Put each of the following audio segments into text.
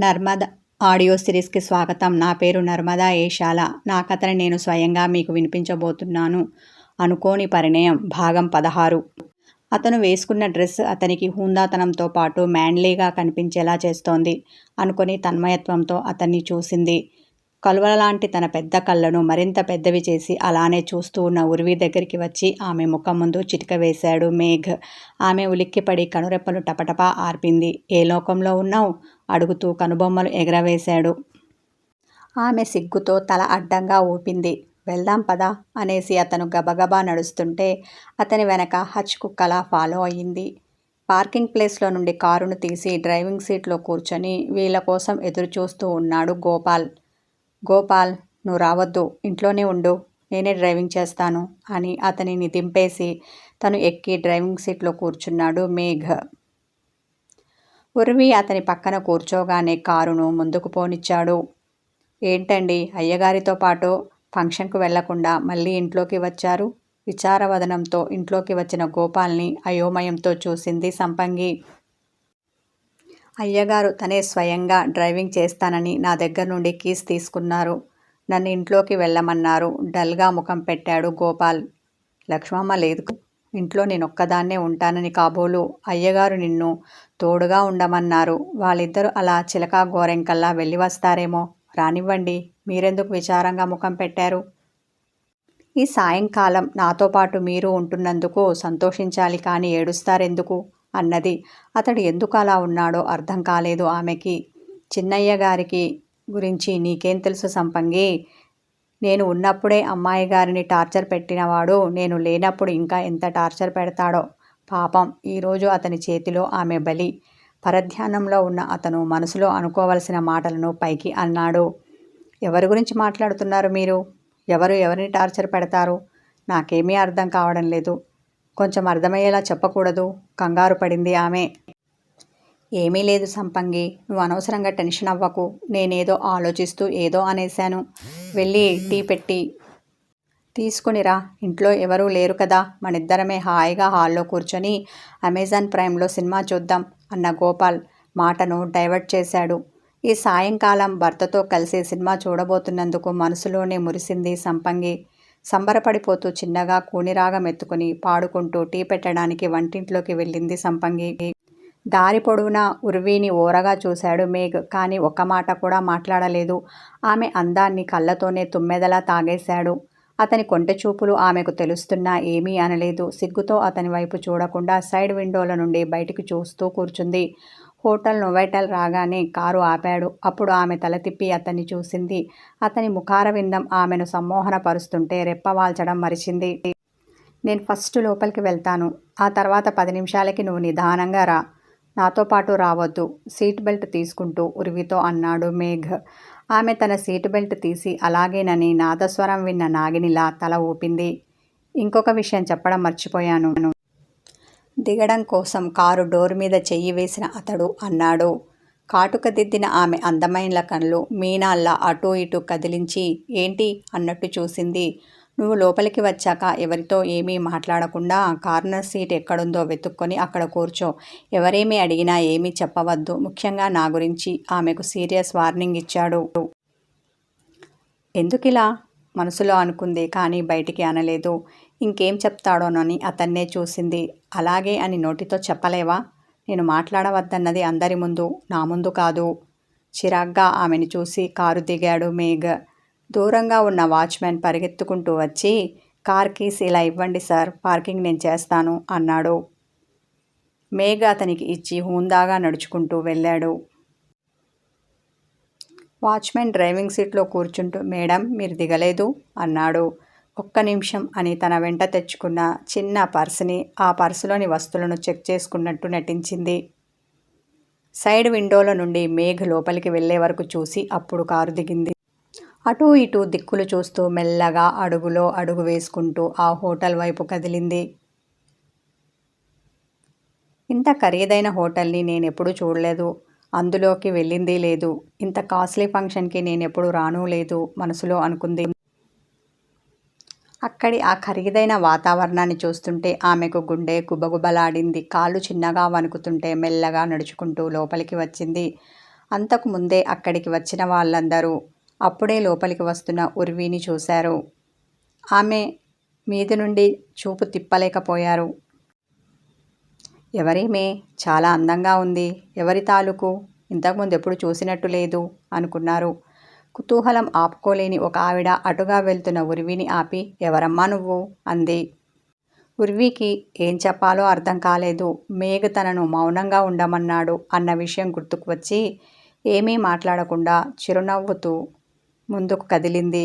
Narmada audio సిరీస్కి స్వాగతం. నా పేరు నర్మదా ఏషాల. నా కథని నేను స్వయంగా మీకు వినిపించబోతున్నాను. అనుకోని పరిణయం. భాగం పదహారు. అతను వేసుకున్న డ్రెస్ అతనికి హూందాతనంతో పాటు మ్యాన్లీగా కనిపించేలా చేస్తోంది. అనుకొని తన్మయత్వంతో అతన్ని చూసింది. కలువలాంటి తన పెద్ద కళ్ళను మరింత పెద్దవి చేసి అలానే చూస్తూ ఉన్న ఉర్వి దగ్గరికి వచ్చి ఆమె ముఖం ముందు చిటిక వేశాడు మేఘ్. ఆమె ఉలిక్కిపడి కనురెప్పలు టపటపా ఆర్పింది. ఏ లోకంలో ఉన్నావు? అడుగుతూ కనుబొమ్మలు ఎగరవేశాడు. ఆమె సిగ్గుతో తల అడ్డంగా ఊపింది. వెళ్దాం పదా అనేసి అతను గబగబా నడుస్తుంటే అతని వెనక హచ్ కుక్కలా ఫాలో అయ్యింది పార్కింగ్ ప్లేస్లో నుండి కారును తీసి డ్రైవింగ్ సీట్లో కూర్చొని వీళ్ళ కోసం ఎదురుచూస్తూ ఉన్నాడు గోపాల్. గోపాల్ నువ్వు రావద్దు ఇంట్లోనే ఉండు నేనే డ్రైవింగ్ చేస్తాను అని అతనిని దింపేసి తను ఎక్కి డ్రైవింగ్ సీట్లో కూర్చున్నాడు మేఘ్. ఉర్వి అతని పక్కన కూర్చోగానే కారును ముందుకు పోనిచ్చాడు. ఏంటండి అయ్యగారితో పాటు ఫంక్షన్కు వెళ్ళకుండా మళ్ళీ ఇంట్లోకి వచ్చారు? విచారవదనంతో ఇంట్లోకి వచ్చిన గోపాల్ని అయోమయంతో చూసింది సంపంగి. అయ్యగారు తనే స్వయంగా డ్రైవింగ్ చేస్తానని నా దగ్గర నుండి కీస్ తీసుకున్నారు. నన్ను ఇంట్లోకి వెళ్ళమన్నారు. డల్గా ముఖం పెట్టాడు గోపాల్. లక్ష్మమ్మ లేదు. ఇంట్లో నేనొక్కదాన్నే ఉంటానని కాబోలు అయ్యగారు నిన్ను తోడుగా ఉండమన్నారు. వాళ్ళిద్దరూ అలా చిలకా గోరెంకల్లా వెళ్ళి వస్తారేమో. రానివ్వండి. మీరెందుకు విచారంగా ముఖం పెట్టారు? ఈ సాయంకాలం నాతో పాటు మీరు ఉంటున్నందుకు సంతోషించాలి కానీ ఏడుస్తారెందుకు? అన్నది. అతడు ఎందుకు అలా ఉన్నాడో అర్థం కాలేదు ఆమెకి. చిన్నయ్య గారికి గురించి నీకేం తెలుసు సంపంగి? నేను ఉన్నప్పుడే అమ్మాయి గారిని టార్చర్ పెట్టినవాడు నేను లేనప్పుడు ఇంకా ఎంత టార్చర్ పెడతాడో? పాపం ఈరోజు అతని చేతిలో ఆమె బలి. పరధ్యానంలో ఉన్న అతను మనసులో అనుకోవలసిన మాటలను పైకి అన్నాడు. ఎవరి గురించి మాట్లాడుతున్నారు మీరు? ఎవరు ఎవరిని టార్చర్ పెడతారు? నాకేమీ అర్థం కావడం లేదు. కొంచెం అర్థమయ్యేలా చెప్పకూడదు. కంగారు పడింది ఆమె. ఏమీ లేదు సంపంగి. నువ్వు అనవసరంగా టెన్షన్ అవ్వకు. నేనేదో ఆలోచిస్తూ ఏదో అనేశాను. వెళ్ళి టీ పెట్టి. తీసుకునిరా ఇంట్లో ఎవరూ లేరు కదా. మనిద్దరమే హాయిగా హాల్లో కూర్చొని అమెజాన్ ప్రైమ్లో సినిమా చూద్దాం అన్న గోపాల్ మాటను డైవర్ట్ చేశాడు. ఈ సాయంకాలం భర్తతో కలిసి సినిమా చూడబోతున్నందుకు మనసులోనే మురిసింది సంపంగి. సంబరపడిపోతూ చిన్నగా కూనిరాగం ఎత్తుకుని పాడుకుంటూ టీ పెట్టడానికి వంటింట్లోకి వెళ్ళింది సంపంగి. దారి పొడవునా ఉర్వీని ఓరగా చూశాడు మేఘ్. కానీ ఒక్క మాట కూడా మాట్లాడలేదు. ఆమె అందాన్ని కళ్ళతోనే తుమ్మెదలా తాగేశాడు. అతని కొంటె చూపులు ఆమెకు తెలుస్తున్నా ఏమీ అనలేదు. సిగ్గుతో అతని వైపు చూడకుండా సైడ్ విండోల నుండి బయటికి చూస్తూ కూర్చుంది. హోటల్ నొవైటల్ రాగానే కారు ఆపాడు. అప్పుడు ఆమె తల తిప్పి అతన్ని చూసింది. అతని ముఖారవిందం ఆమెను సమ్మోహనపరుస్తుంటే రెప్పవాల్చడం మరిచింది. నేను ఫస్ట్ లోపలికి వెళ్తాను. ఆ తర్వాత పది నిమిషాలకి నువ్వు నిదానంగా రా. నాతో పాటు రావద్దు. సీట్ బెల్ట్ తీసుకుంటూ ఉరివితో అన్నాడు మేఘ్. ఆమె తన సీట్ బెల్ట్ తీసి అలాగేనని నాదస్వరం విన్న నాగినిలా తల ఊపింది. ఇంకొక విషయం చెప్పడం మర్చిపోయాను. దిగడం కోసం కారు డోర్ మీద చెయ్యి వేసిన అతడు అన్నాడు. కాటుక దిద్దిన ఆమె అందమైన కళ్ళు మీనాల్లా అటూ ఇటూ కదిలించి ఏంటి? అన్నట్టు చూసింది. నువ్వు లోపలికి వచ్చాక ఎవరితో ఏమీ మాట్లాడకుండా కార్నర్ సీట్ ఎక్కడుందో వెతుక్కొని అక్కడ కూర్చో. ఎవరేమీ అడిగినా ఏమీ చెప్పవద్దు. ముఖ్యంగా నా గురించి ఆమెకు సీరియస్ వార్నింగ్ ఇచ్చాడు. ఎందుకిలా? మనసులో అనుకుంది కానీ బయటికి అనలేదు. ఇంకేం చెప్తాడోనని అతన్నే చూసింది. అలాగే అని నోటితో చెప్పలేవా? నేను మాట్లాడవద్దన్నది అందరి ముందు నా ముందు కాదు. చిరాగ్గా ఆమెను చూసి కారు దిగాడు మేఘ్. దూరంగా ఉన్న వాచ్మెన్ పరిగెత్తుకుంటూ వచ్చి కార్ కీస్ ఇలా ఇవ్వండి సార్ పార్కింగ్ నేను చేస్తాను అన్నాడు. మేఘ అతనికి ఇచ్చి హూందాగా నడుచుకుంటూ వెళ్ళాడు. వాచ్మెన్ డ్రైవింగ్ సీట్లో కూర్చుంటూ మేడం మీరు దిగలేదు అన్నాడు. ఒక్క నిమిషం అని తన వెంట తెచ్చుకున్న చిన్న పర్సుని ఆ పర్సులోని వస్తువులను చెక్ చేసుకున్నట్టు నటించింది. సైడ్ విండోల నుండి మేఘ్ లోపలికి వెళ్ళే వరకు చూసి అప్పుడు కారు దిగింది. అటూ ఇటూ దిక్కులు చూస్తూ మెల్లగా అడుగులో అడుగు వేసుకుంటూ ఆ హోటల్ వైపు కదిలింది. ఇంత ఖరీదైన హోటల్ని నేనెప్పుడూ చూడలేదు. అందులోకి వెళ్ళింది లేదు. ఇంత కాస్ట్లీ ఫంక్షన్కి నేను ఎప్పుడు రాను లేదు మనసులో అనుకుంది. అక్కడి ఆ ఖరీదైన వాతావరణాన్ని చూస్తుంటే ఆమెకు గుండె గుబగుబలాడింది. కాళ్ళు చిన్నగా వణుకుతుంటే మెల్లగా నడుచుకుంటూ లోపలికి వచ్చింది. అంతకు ముందే అక్కడికి వచ్చిన వాళ్ళందరూ అప్పుడే లోపలికి వస్తున్న ఉర్వీని చూశారు. ఆమె మీది నుండి చూపు తిప్పలేకపోయారు. ఎవరేమే చాలా అందంగా ఉంది. ఎవరి తాలూకు? ఇంతకుముందు ఎప్పుడు చూసినట్టు లేదు అనుకున్నారు. కుతూహలం ఆపుకోలేని ఒక ఆవిడ అటుగా వెళ్తున్న ఉర్వీని ఆపి ఎవరమ్మా నువ్వు? అంది. ఉర్వీకి ఏం చెప్పాలో అర్థం కాలేదు. మేఘ తనను మౌనంగా ఉండమన్నాడు అన్న విషయం గుర్తుకు వచ్చి ఏమీ మాట్లాడకుండా చిరునవ్వుతూ ముందుకు కదిలింది.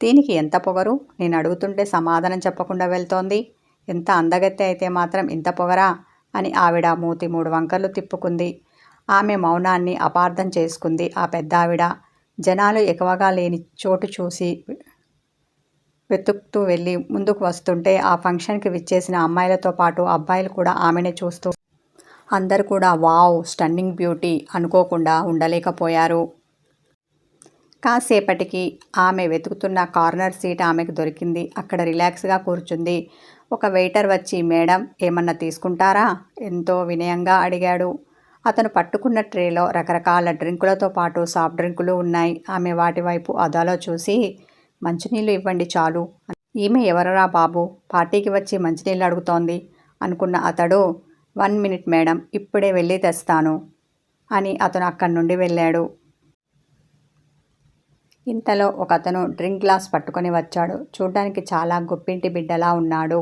దీనికి ఎంత పొగరు? నేను అడుగుతుంటే సమాధానం చెప్పకుండా వెళ్తోంది. ఎంత అందగత్తె అయితే మాత్రం ఇంత పొగరా? అని ఆవిడ మూతి మూడు వంకర్లు తిప్పుకుంది. ఆమె మౌనాన్ని అపార్థం చేసుకుంది. ఆ పెద్దావిడ జనాలు ఎక్కువగా లేని చోటు చూసి వెతుకుతూ వెళ్ళి ముందుకు వస్తుంటే ఆ ఫంక్షన్కి విచ్చేసిన అమ్మాయిలతో పాటు అబ్బాయిలు కూడా ఆమెనే చూస్తూ అందరు కూడా వావ్ స్టన్నింగ్ బ్యూటీ అనుకోకుండా ఉండలేకపోయారు. కాసేపటికి ఆమె వెతుకుతున్న కార్నర్ సీట్ ఆమెకు దొరికింది. అక్కడ రిలాక్స్గా కూర్చుంది. ఒక వెయిటర్ వచ్చి మేడం ఏమన్నా తీసుకుంటారా? ఎంతో వినయంగా అడిగాడు. అతను పట్టుకున్న ట్రేలో రకరకాల డ్రింకులతో పాటు సాఫ్ట్ డ్రింకులు ఉన్నాయి. ఆమె వాటి వైపు అదాలో చూసి మంచినీళ్ళు ఇవ్వండి చాలు. ఈమె ఎవరరా బాబు? పార్టీకి వచ్చి మంచినీళ్ళు అడుగుతోంది అనుకున్న అతడు వన్ మినిట్ మేడం ఇప్పుడే వెళ్ళి తెస్తాను అని అతను అక్కడి నుండి వెళ్ళాడు. ఇంతలో ఒక అతను డ్రింక్ గ్లాస్ పట్టుకొని వచ్చాడు. చూడ్డానికి చాలా గొప్పింటి బిడ్డలా ఉన్నాడు.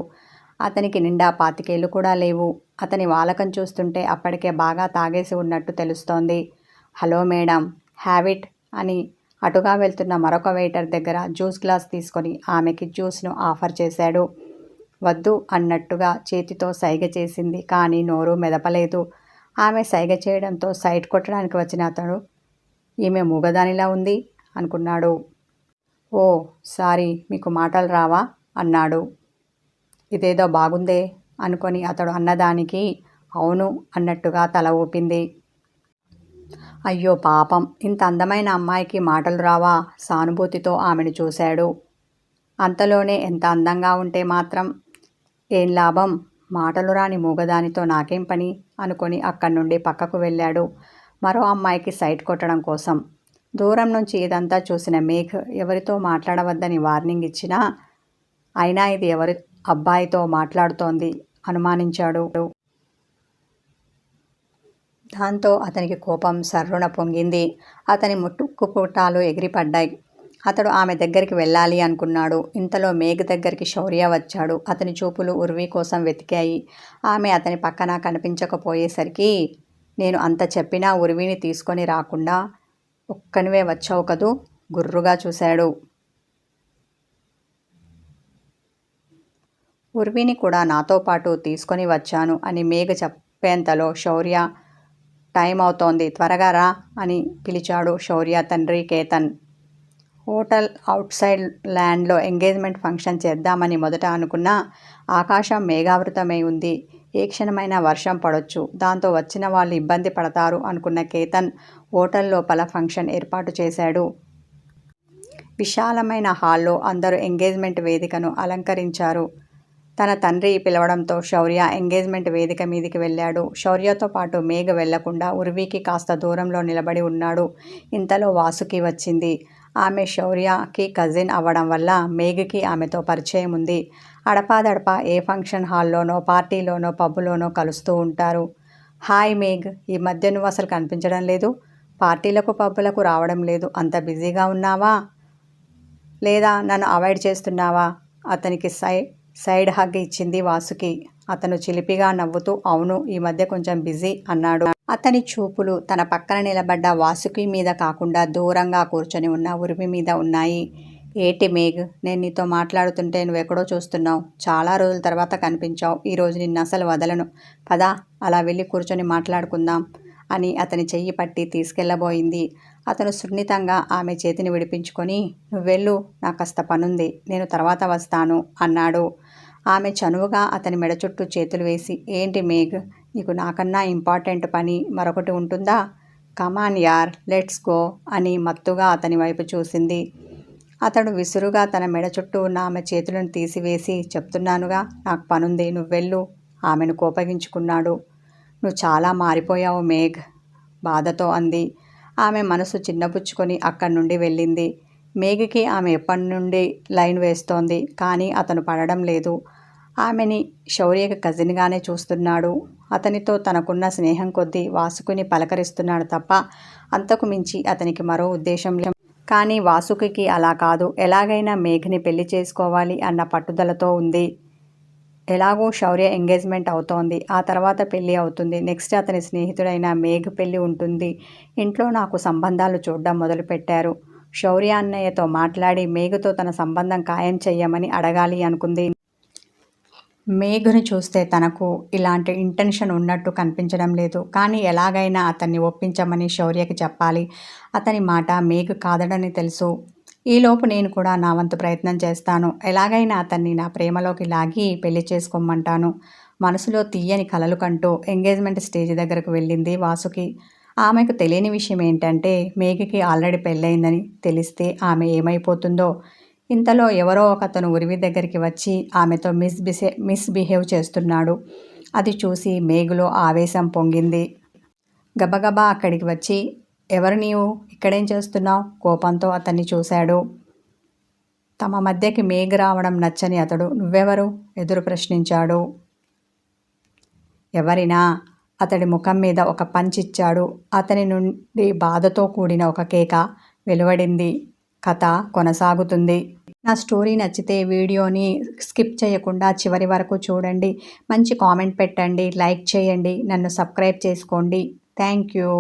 అతనికి నిండా పాతికేళ్ళు కూడా లేవు. అతని వాలకం చూస్తుంటే అప్పటికే బాగా తాగేసి ఉన్నట్టు తెలుస్తోంది. హలో మేడం హ్యావిట్ అని అటుగా వెళ్తున్న మరొక వెయిటర్ దగ్గర జ్యూస్ గ్లాస్ తీసుకొని ఆమెకి జ్యూస్ను ఆఫర్ చేశాడు. వద్దు అన్నట్టుగా చేతితో సైగ చేసింది కానీ నోరు మెదపలేదు. ఆమె సైగ చేయడంతో సైట్ కొట్టడానికి వచ్చిన అతడు ఈమె మూగదానిలా ఉంది అనుకున్నాడు. ఓ సారీ మీకు మాటలు రావా? అన్నాడు. ఇదేదో బాగుందే అనుకొని అతడు అన్నదానికి అవును అన్నట్టుగా తల ఊపింది. అయ్యో పాపం ఇంత అందమైన అమ్మాయికి మాటలు రావా? సానుభూతితో ఆమెను చూశాడు. అంతలోనే ఎంత అందంగా ఉంటే మాత్రం ఏం లాభం? మాటలు రాని మూగదానితో నాకేం పని? అనుకొని అక్కడి నుండి పక్కకు వెళ్ళాడు. మరో అమ్మాయికి సైట్ కొట్టడం కోసం. దూరం నుంచి ఇదంతా చూసిన మేఘ్ ఎవరితో మాట్లాడవద్దని వార్నింగ్ ఇచ్చినా అయినా ఇది ఎవరి అబ్బాయితో మాట్లాడుతోంది. అనుమానించాడు. దాంతో అతనికి కోపం సర్రున పొంగింది. అతని ముట్టుకుపుటాలు ఎగిరిపడ్డాయి. అతడు ఆమె దగ్గరికి వెళ్ళాలి అనుకున్నాడు. ఇంతలో మేఘ దగ్గరికి శౌర్య వచ్చాడు. అతని చూపులు ఉర్వి కోసం వెతికాయి. ఆమె అతని పక్కన కనిపించకపోయేసరికి నేను అంత చెప్పినా ఉర్విని తీసుకొని రాకుండా ఒక్కనివే వచ్చావు కదూ? గుర్రుగా చూశాడు. ఉర్విని కూడా నాతో పాటు తీసుకొని వచ్చాను అని మేఘ చెప్పేంతలో శౌర్య టైం అవుతోంది త్వరగా రా అని పిలిచాడు శౌర్య తండ్రి కేతన్. హోటల్ అవుట్ సైడ్ ల్యాండ్లో ఎంగేజ్మెంట్ ఫంక్షన్ చేద్దామని మొదట అనుకున్న ఆకాశం మేఘావృతమై ఉంది. ఏ క్షణమైనా వర్షం పడొచ్చు. దాంతో వచ్చిన వాళ్ళు ఇబ్బంది పడతారు అనుకున్న కేతన్ హోటల్ లోపల ఫంక్షన్ ఏర్పాటు చేశాడు. విశాలమైన హాల్లో అందరూ ఎంగేజ్మెంట్ వేదికను అలంకరించారు. తన తండ్రి పిలవడంతో శౌర్య ఎంగేజ్మెంట్ వేదిక మీదికి వెళ్ళాడు. శౌర్యతో పాటు మేఘ వెళ్ళకుండా ఉర్వీకి కాస్త దూరంలో నిలబడి ఉన్నాడు. ఇంతలో వాసుకి వచ్చింది. ఆమె శౌర్యకి కజిన్ అవ్వడం వల్ల మేఘకి ఆమెతో పరిచయం ఉంది. అడపాదడపా ఏ ఫంక్షన్ హాల్లోనో పార్టీలోనో పబ్బులోనో కలుస్తూ ఉంటారు. హాయ్ మేఘ్ ఈ మధ్య నువ్వు అసలు కనిపించడం లేదు. పార్టీలకు పబ్బులకు రావడం లేదు. అంత బిజీగా ఉన్నావా? లేదా నన్ను అవాయిడ్ చేస్తున్నావా? అతనికి సై సైడ్ హగ్ ఇచ్చింది వాసుకి. అతను చిలిపిగా నవ్వుతూ అవును ఈ మధ్య కొంచెం బిజీ అన్నాడు. అతని చూపులు తన పక్కన నిలబడ్డ వాసుకి మీద కాకుండా దూరంగా కూర్చొని ఉన్న ఉరిమి మీద ఉన్నాయి. ఏటి మేఘ్ నేను నీతో మాట్లాడుతుంటే నువ్వెక్కడో చూస్తున్నావు. చాలా రోజుల తర్వాత కనిపించావు. ఈరోజు నిన్ను అసలు వదలను. పదా అలా వెళ్ళి కూర్చొని మాట్లాడుకుందాం అని అతని చెయ్యి పట్టి తీసుకెళ్ళబోయింది అతను సున్నితంగా ఆమె చేతిని విడిపించుకొని నువ్వెళ్ళు నాకు కాస్త పనుంది. నేను తర్వాత వస్తాను అన్నాడు. ఆమె చనువుగా అతని మెడ చుట్టూ చేతులు వేసి ఏంటి మేఘ్ నీకు నాకన్నా ఇంపార్టెంట్ పని మరొకటి ఉంటుందా? కమాన్ యార్ లెట్స్ గో అని మత్తుగా అతని వైపు చూసింది. అతడు విసురుగా తన మెడ చుట్టూ ఉన్న ఆమె చేతులను తీసివేసి చెప్తున్నానుగా నాకు పనుంది నువ్వెళ్ళు ఆమెను కోపగించుకున్నాడు. నువ్వు చాలా మారిపోయావు మేఘ్ బాధతో అంది. ఆమె మనసు చిన్నపుచ్చుకొని అక్కడి నుండి వెళ్ళింది. మేఘకి ఆమె ఎప్పటి నుండి లైన్ వేస్తోంది కానీ అతను పడడం లేదు. ఆమెని శౌర్యకి కజిన్గానే చూస్తున్నాడు. అతనితో తనకున్న స్నేహం కొద్దీ వాసుకుని పలకరిస్తున్నాడు తప్ప అంతకు మించి అతనికి మరో ఉద్దేశం లేదు. కానీ వాసుకి అలా కాదు. ఎలాగైనా మేఘని పెళ్ళి చేసుకోవాలి అన్న పట్టుదలతో ఉంది. ఎలాగో శౌర్య ఎంగేజ్మెంట్ అవుతోంది. ఆ తర్వాత పెళ్ళి అవుతుంది. నెక్స్ట్ అతని స్నేహితుడైన మేఘ్ పెళ్ళి ఉంటుంది. ఇంట్లో నాకు సంబంధాలు చూడడం మొదలుపెట్టారు. శౌర్య అన్నయ్యతో మాట్లాడి మేఘతో తన సంబంధం ఖాయం చెయ్యమని అడగాలి అనుకుంది. మేఘను చూస్తే తనకు ఇలాంటి ఇంటెన్షన్ ఉన్నట్టు కనిపించడం లేదు. కానీ ఎలాగైనా అతన్ని ఒప్పించమని శౌర్యకి చెప్పాలి. అతని మాట మేఘ కాదడని తెలుసు. ఈలోపు నేను కూడా నా వంతు ప్రయత్నం చేస్తాను. ఎలాగైనా అతన్ని నా ప్రేమలోకి లాగి పెళ్ళి చేసుకోమంటాను. మనసులో తీయని కలలు కంటూ ఎంగేజ్మెంట్ స్టేజ్ దగ్గరకు వెళ్ళింది వాసుకి. ఆమెకు తెలియని విషయం ఏంటంటే మేఘకి ఆల్రెడీ పెళ్ళయిందని తెలిస్తే ఆమె ఏమైపోతుందో. ఇంతలో ఎవరో ఒకతను ఉరివి దగ్గరికి వచ్చి ఆమెతో మిస్ బిసే మిస్బిహేవ్ చేస్తున్నాడు. అది చూసి మేఘలో ఆవేశం పొంగింది. గబగబా అక్కడికి వచ్చి ఎవరు నీవు? ఇక్కడేం చేస్తున్నావు? కోపంతో అతన్ని చూశాడు. తమ మధ్యకి మేఘ రావడం నచ్చని అతడు నువ్వెవరు? ఎదురు ప్రశ్నించాడు. ఎవరినా? అతడి ముఖం మీద ఒక పంచిచ్చాడు. అతని నుండి బాధతో కూడిన ఒక కేక వెలువడింది. కథ కొనసాగుతుంది. నా స్టోరీ నచ్చితే వీడియోని స్కిప్ చేయకుండా చివరి వరకు చూడండి. మంచి కామెంట్ పెట్టండి లైక్ చేయండి నన్ను సబ్స్క్రైబ్ చేసుకోండి. Thank you.